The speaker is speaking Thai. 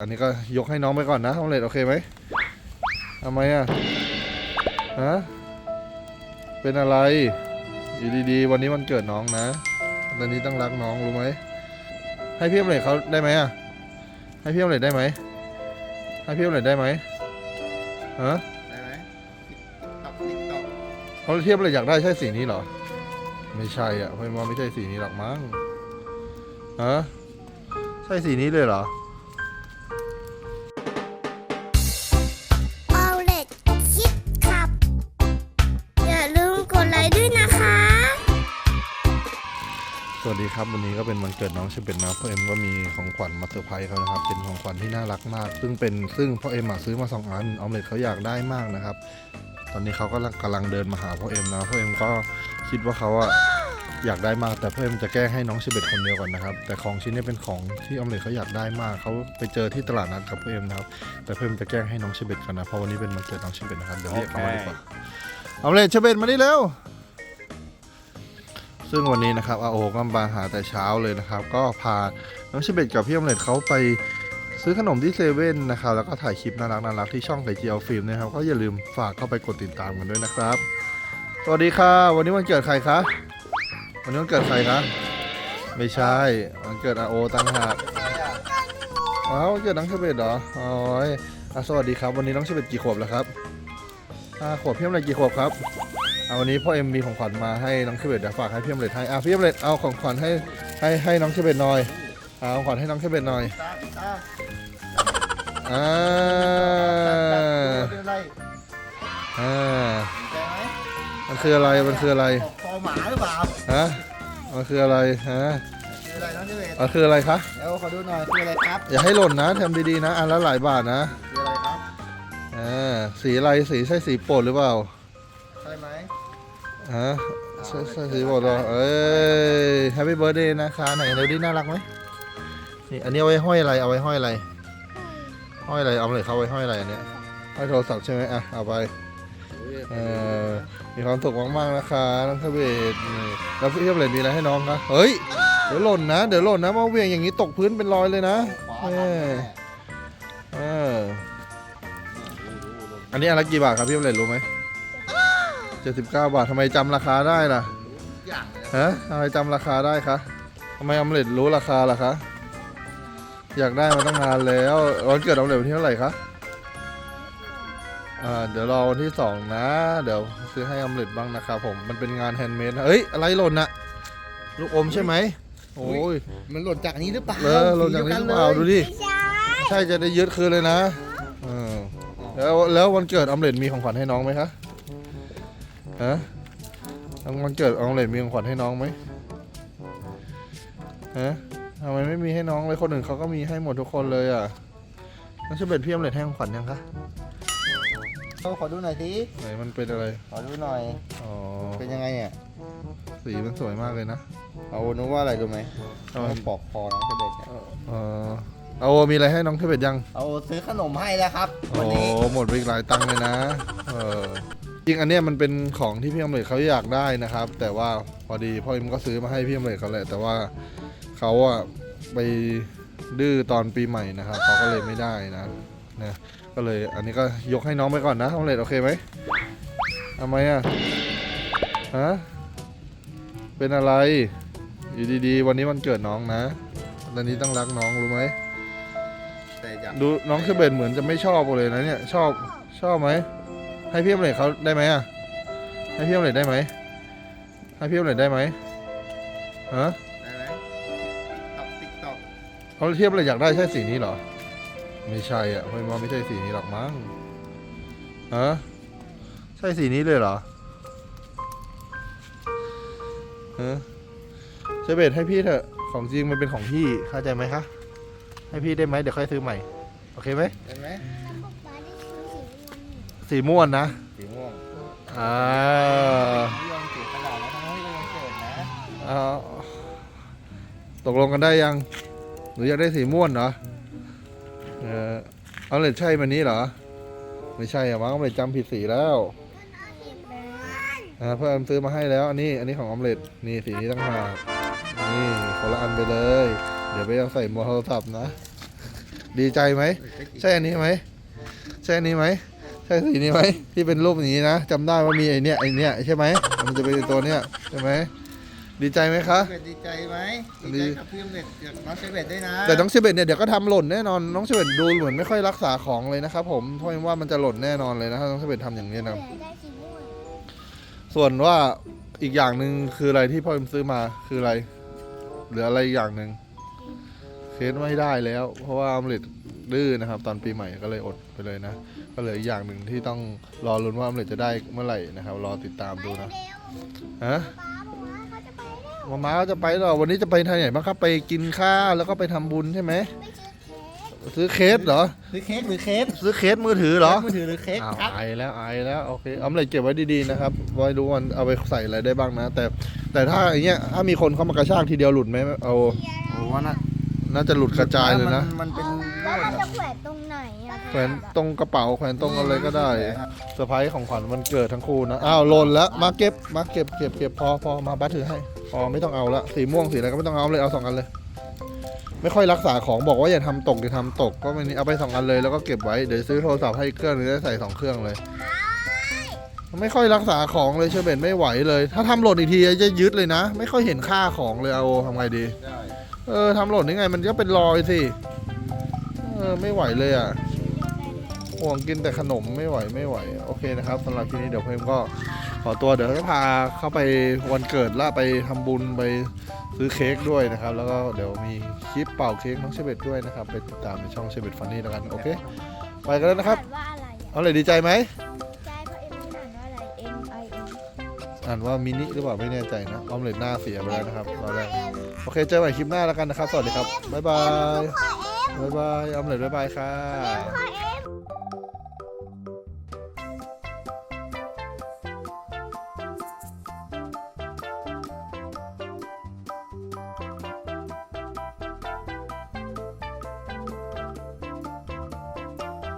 อันนี้ก็ยกให้น้องไปก่อนนะออมเล็ตโอเคไหมทำไมอะฮะเป็นอะไร อยู่ดีๆ วันนี้วันเกิดน้องนะตอนนี้ต้องรักน้องรู้ไหมให้พี่ออมเล็ตเขาได้ไหมอะให้พี่ออมเล็ตได้ไหมให้พี่ออมเล็ตได้ไหมฮะได้ไหมตับติ๊กต็อกเขาเทียบเลยอยากได้ใช่สีนี้เหรอ ไม่ใช่อะเพราะว่าไม่ใช่สีนี้หรอกมั้งฮะใช่สีนี้เลยเหรอ วัสดีครับวันนี้ก็เป็นวันเกิดน้องเชเบตนะพ่อเอ็มก็มีของขวัญมาเซอร์ไพรส์เขานะครับเป็นของขวัญที่น่ารักมาก ซึ่งเป็นซึ่งพ่อเอ็มอะซื้อมาสองอันออมเล็ตเขาอยากได้มากนะครับ ตอนนี้เขาก็กำลังเดินมาหาพ่อเอ็มนะพ่อเอ็มก็คิดว่าเขาอะอยากได้มากแต่พ่อเอ็มจะแกล้งให้น้องเชเบตคนเดียวก่อนนะครับ แต่ของชิ้นนี้เป็นของที่ออมเล็ตเขาอยากได้มากเขาไปเจอที่ตลาดนัดกับพ่อเอ็มนะครับแต่พ่อเอ็มจะแกล้งให้น้องเชเบตกันนะเพราะวันนี้เป็นวันเกิดน้องเชเบตนะครับเดี๋ยวเรียกเขามาดีกว่าออมเล็ตเชเบตมานี่เร็ว ซึ่งวันนี้นะครับอาโอก็มาหาแต่เช้าเลยนะครับ ก็พาน้องชิเบตกับพี่อมเล็ตเขาไปซื้อขนมที่เซเว่นนะครับแล้วก็ถ่ายคลิปน่ารักน่ารักที่ช่องไก่เจียวฟิล์มนะครับก็อย่าลืมฝากเข้าไปกดติดตามกันด้วยนะครับ สวัสดีค่ะ วันนี้วันเกิดใครคะวันนี้วันเกิดใครคะไม่ใช่วันเกิดอาโอตังหากว้าววันเกิดน้องชิเบตเหรออ๋อยอะสวัสดีครับ วันนี้น้องชิเบตกี่ขวบแล้วครับห้าขวบพี่อมเล็ตกี่ขวบครับ เอาวันนี้พ่อเอ็มมีของขวัญมาให้น้องเชเบตเดี๋ยวฝากให้พี่เอ็มเลตให้อะพี่เอ็มเลตเอาของขวัญให้ให้ให้น้องเชเบตหน่อยเอาของขวัญให้น้องเชเบตหน่อยตาตาอ่าเป็นไรอ่าใจไหมมันคืออะไรมันคืออะไรตกคอหมาหรือเปล่าฮะมันคืออะไรฮะคืออะไรน้องเจเวตมันคืออะไรคะเอวขอดูหน่อยคืออะไรครับอย่าให้หล่นนะทำดีๆนะอันละหลายบาทนะคืออะไรครับอ่าสีอะไรสีใช่สีโปรดหรือเปล่า ใช่ไหม ฮะใช่ใช่สีโปรดเหรอเอ้ยแฮปปี้เบิร์ดเดย์นะคะไหนเรดี้น่ารักไหมนี่อันนี้เอาไว้ห้อยอะไรเอาไว้ห้อยอะไรห้อยอะไรเอาเลยเขาไว้ห้อยอะไรอันเนี้ยห้อยโทรศัพท์ใช่ไหมอะเอาไปเออมีความสุขมากๆนะคะน้องทเบศนี่แล้วพี่เทียบเลยมีอะไรให้น้องคะเฮ้ยเดี๋ยวหล่นนะเดี๋ยวหล่นนะมาเหวียงอย่างนี้ตกพื้นเป็นรอยเลยนะขวาเอทำอแน่เอออันนี้อันละกี่บาทครับพี่เทียบเลยรู้ไหม เจ็ดสิบเก้าบาททำไมจำราคาได้ล่ะทุกอย่างเลยฮะทำไมจำราคาได้คะทำไมออมเล็ตรู้ราคาล่ะคะ อยากได้มาตั้งนานแล้ววันเกิดออมเล็ตวันที่เท่าไหร่คะอ่าเดี๋ยวรอวันที่สองนะ เดี๋ยวซื้อให้ออมเล็ตบ้างนะครับผมมันเป็นงานแฮนด์เมดนะเอ้ยอะไรหล่นน่ะลูกอมใช่ไหมโอ้ยมันหล่นจากนี้หรือเปล่าเลอะหล่นจากนี้หรือเปล่าดูดิไม่ใช่ใช่จะได้ยึดคืนเลยนะเออแล้วแล้ววันเกิดออมเล็ตมีของขวัญให้น้องไหมคะ ฮะวันเกิดออมเล็ตมีของขวัญให้น้องไหมฮะทำไมไม่มีให้น้องเลยคนอื่นเขาก็มีให้หมดทุกคนเลยอะน้องเชเบตพี่ออมเล็ตให้ของขวัญยังคะเอวขอดูหน่อยสิไหนมันเป็นอะไร ขอดูหน่อยอ๋อเป็นยังไงเนี่ยสีมันสวยมากเลยนะเอานึกว่าอะไรรู้ไหมทำไมเอาปอกคอน้องเจเวตเนี่ยเออเอามีอะไรให้น้องเชเบตยัง เอาซื้อขนมให้แล้วครับโอ้วันนี้หมดไปอีกหลายตังค์เลยนะ เออ จริงอันเนี้ยมันเป็นของที่พี่อมเลตเขาอยากได้นะครับ แต่ว่าพอดีพ่อเอ็มก็ซื้อมาให้พี่อมเลตเขาแหละแต่ว่าเขาอะไปดื้อตอนปีใหม่นะครับเขาก็เลยไม่ได้นะนะก็เลยอันนี้ก็ยกให้น้องไปก่อนนะอมเลตโอเคไหมทำไมอะฮะเป็นอะไร อยู่ดีๆ วันนี้วันเกิดน้องนะตอนนี้ต้องรักน้องรู้ไหมแต่อยากดูน้องเชเบตเหมือนจะไม่ชอบเลยนะเนี่ยชอบชอบไหม ให้พี่อมเลตเขาได้ไหมอะ ให้พี่อมเลตได้ไหม ให้พี่อมเลตได้ไหมฮะได้ไหมตับติ๊กต็อกเขาเทียบเลยอยากได้ใช่สีนี้เหรอ ไม่ใช่อะเพราะว่าไม่ใช่สีนี้หรอกมั้งฮะใช่สีนี้เลยเหรอฮะเชเบตให้พี่เถอะ ของจริงมันเป็นของพี่เข้าใจไหมคะ ให้พี่ได้ไหมเดี๋ยวค่อยซื้อใหม่ โอเคไหม ได้ไหม สีม่วนนะ สีม่วงอ่าไม่ยอมเสียขนาดนะทั้งที่เรายังเกิดนะเอาตกลงกันได้ยังหรืออยากได้สีม่วนเหรอ เออเอาเลยใช่มันนี้เหรอ ไม่ใช่อะมั้งออมเล็ตจำผิดสีแล้วอ่าเพื่อนซื้อมาให้แล้ว อันนี้ อันนี้ของออมเล็ตนี่สีนี้ตั้งหากนี่คนละอันไปเลย เดี๋ยวไปเอาใส่โทรศัพท์นะ ดีใจไหม ใช่อันนี้ไหม ใช่อันนี้ไหม ใช่สีนี้ไหมที่เป็นรูปอย่างนี้นะจำได้ว่ามีไอเนี้ยไอเนี้ยใช่ไหมมันจะเป็นตัวเนี้ยใช่ไหมดีใจไหมคะ เบ็ดดีใจไหมดีดีใจกับพี่อมเล็ดกับน้องเชเบ็ดด้วยนะแต่น้องเชเบตเนี่ยเดี๋ยวก็ทำหล่นแน่นอนน้องเชเบตดูเหมือนไม่ค่อยรักษาของเลยนะครับผมเพราะว่ามันจะหล่นแน่นอนเลยนะถ้าน้องเชเบตทำอย่างนี้นะครับได้สีม่วงส่วนว่าอีกอย่างหนึ่งคืออะไรที่พ่อเอ็มซื้อมาคืออะไรเหลืออะไรอีกอย่างหนึ่งเคสไม่ได้แล้ว เพราะว่าออมเล็ตดื้อนะครับ ตอนปีใหม่ก็เลยอดไปเลยนะ ก็เหลืออีกอย่างหนึ่งที่ต้องรอลุ้นว่าออมเล็ตจะได้เมื่อไหร่นะครับ รอติดตามดูนะฮะป้าบอกว่าเขาจะไปแล้วมาม้าก็จะไปหรอวันนี้จะไปทางไหนบ้างครับไปกินข้าวแล้วก็ไปทำบุญใช่ไหมไปซื้อเค้กซื้อเคสเหรอหรือเค้กหรือเค้กซื้อเคสมือถือเหรอมือถือหรือเค้กอ้าวครับไอแล้วไอแล้วโอเคออมเล็ตเก็บไว้ดีๆนะครับไว้ดูวันเอาไปใส่อะไรได้บ้างนะ แต่แต่ถ้าอย่างเงี้ยถ้ามีคนเข้ามากระชากทีเดียวหลุดไหมเอาโอ้ว่าน่ะน่าจะหลุดกระจายเลยนะมันมันเป็น แล้วเราจะแขวนตรงไหนอะแขวนตรงกระเป๋าแขวนตรงอะไรก็ได้เซอร์ไพรส์ของขวัญวันเกิดทั้งคู่นะอ้าวหล่นแล้วมาเก็บมาเก็บเก็บเก็บพอพอมาบัสถือให้พอไม่ต้องเอาละสีม่วงสีอะไรก็ไม่ต้องเอาเลยเอาสองอันเลย ไม่ค่อยรักษาของบอกว่าอย่าทำตกอย่าทำตกก็ไม่นี่เอาไปสองอันเลยแล้วก็เก็บไว้เดี๋ยวซื้อโทรศัพท์ให้อีกเครื่องหนึงได้ใส่สองเครื่องเลย ไม่ค่อยรักษาของเลยเชอร์เบนไม่ไหวเลย ถ้าทำหล่นอีกทีจะยึดเลยนะ ไม่ค่อยเห็นค่าของเลยเอาทำไงดีได้เออทำหล่นยังไงมันก็เป็นรอยสิเออไม่ไหวเลยอะห่วงกินแต่ขนมไม่ไหวไม่ไหว โอเคนะครับสำหรับทีนี้เดี๋ยวเพิ่มก็ขอตัวเดี๋ยวจะพาเข้าไปวันเกิดล้วไปทำบุญไปซื้อเค้กด้วยนะครับ แล้วก็เดี๋ยวมีคลิปเป่าเค้กน้องเชเบตด้วยนะครับ ไปติดตามในช่องเชเบตฟันนี่แล้วกันโอเค ไปกันแล้วนะครับอ่านว่าอะไรอะเอาเลยดีใจไหมใจเพราะเอ็มอ่านว่าอะไร M I N อ่านว่ามินิหรือเปล่าไม่แน่ใจนะออมเล็ตหน้าเสียไปแล้วนะครับตอนแรกโอเคเจอกันใหม่คลิปหน้าแล้วกันนะครับ สวัสดีครับบ๊ายบาย บ๊ายบายออมเล็ตบ๊ายบายค่ะพ่อเอ็ม